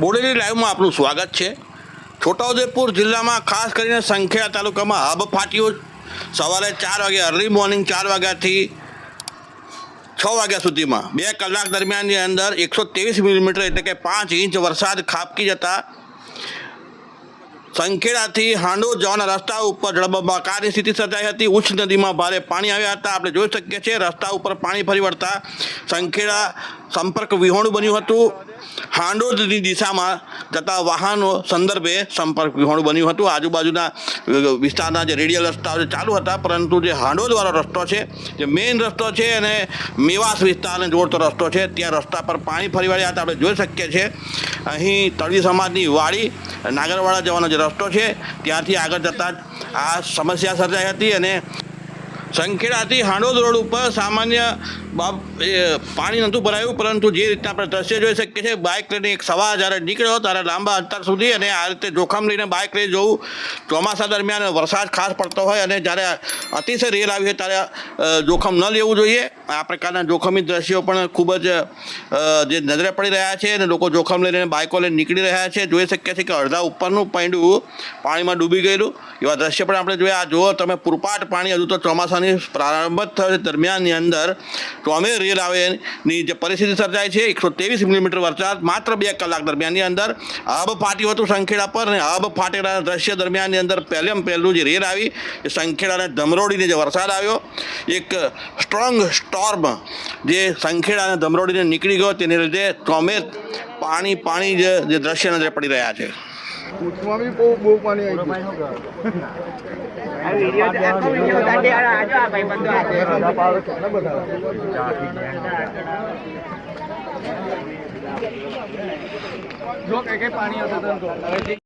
બોડેલી લાઈવમાં આપનું સ્વાગત છે. છોટાઉદેપુર જિલ્લામાં ખાસ કરીને સંખેડા તાલુકામાં હબ ફાટ્યો સવારે ચાર વાગે અર્લી મોર્નિંગ ચાર વાગ્યાથી છ વાગ્યા સુધીમાં. બે કલાક દરમિયાનની અંદર એકસો ત્રેવીસ મિલીમીટર એટલે કે પાંચ ઇંચ વરસાદ ખાબકી જતા સંખેડાથી હાંડોદ જવાના રસ્તા ઉપર જળબંબાકારની સ્થિતિ સર્જાઈ હતી. ઉચ્ચ નદીમાં ભારે પાણી આવ્યા હતા. આપણે જોઈ શકીએ છીએ રસ્તા ઉપર પાણી ફરી વળતા સંખેડા સંપર્ક વિહોણું બન્યું હતું. હાંડોદની દિશામાં જતા વાહનો સંદર્ભે સંપર્ક વિહોણું બન્યું હતું. આજુબાજુના વિસ્તારના જે રેડિયલ રસ્તાઓ જે ચાલુ હતા, પરંતુ જે હાંડોદવાળો રસ્તો છે, જે મેઇન રસ્તો છે અને મેવાસ વિસ્તારને જોડતો રસ્તો છે, ત્યાં રસ્તા પર પાણી ફરી વળ્યા હતા આપણે જોઈ શકીએ છીએ. અહીં તળવી સમાજની વાડી, નાગરવાડા જવાનો જે રસ્તો છે, ત્યાંથી આગળ જતાં આ સમસ્યા સર્જાઈ હતી અને સંખેડાથી હાંડોદ રોડ ઉપર સામાન્ય પાણી નહોતું ભરાયું, પરંતુ જે રીતના આપણે દ્રશ્ય જોઈ શકીએ છીએ, બાઇક લઈને એક સવાર જ્યારે નીકળ્યો ત્યારે લાંબા અંતર સુધી અને આ રીતે જોખમ લઈને બાઇક લઈ જવું ચોમાસા દરમિયાન વરસાદ ખાસ પડતો હોય અને જ્યારે અતિશય રેલ આવી હોય ત્યારે જોખમ ન લેવું જોઈએ. આ પ્રકારના જોખમી દ્રશ્યો પણ ખૂબ જ જે નજરે પડી રહ્યા છે અને લોકો જોખમ લઈને બાઇકો લઈને નીકળી રહ્યા છે. જોઈ શકીએ છીએ કે અડધા ઉપરનું પૈંડું પાણીમાં ડૂબી ગયેલું. એવા દ્રશ્ય પણ આપણે જોયા. આ જુઓ તમે પૂરપાટ પાણી હજુ તો ચોમાસાની પ્રારંભ દરમિયાનની અંદર ચોમેર રેલ આવેની જે પરિસ્થિતિ સર્જાય છે, એકસો ત્રેવીસ મિલીમીટર વરસાદ માત્ર બે કલાક દરમિયાનની અંદર હબ ફાટ્યું હતું સંખેડા પર અને હબ ફાટેલા દ્રશ્ય દરમિયાનની અંદર પહેલેમ પહેલું જે રેલ આવી એ સંખેડાને ધમરોડીને જે વરસાદ આવ્યો, એક સ્ટ્રોંગ સ્ટોર્મ જે સંખેડાને ધમરોડીને નીકળી ગયો. તેને લીધે ચોમેર પાણી પાણી જે જે દ્રશ્ય નજરે પડી રહ્યા છે. કૂચમાં બી બહુ બહુ પાણી આવી ગયું. જો કઈ કઈ પાણી આવતું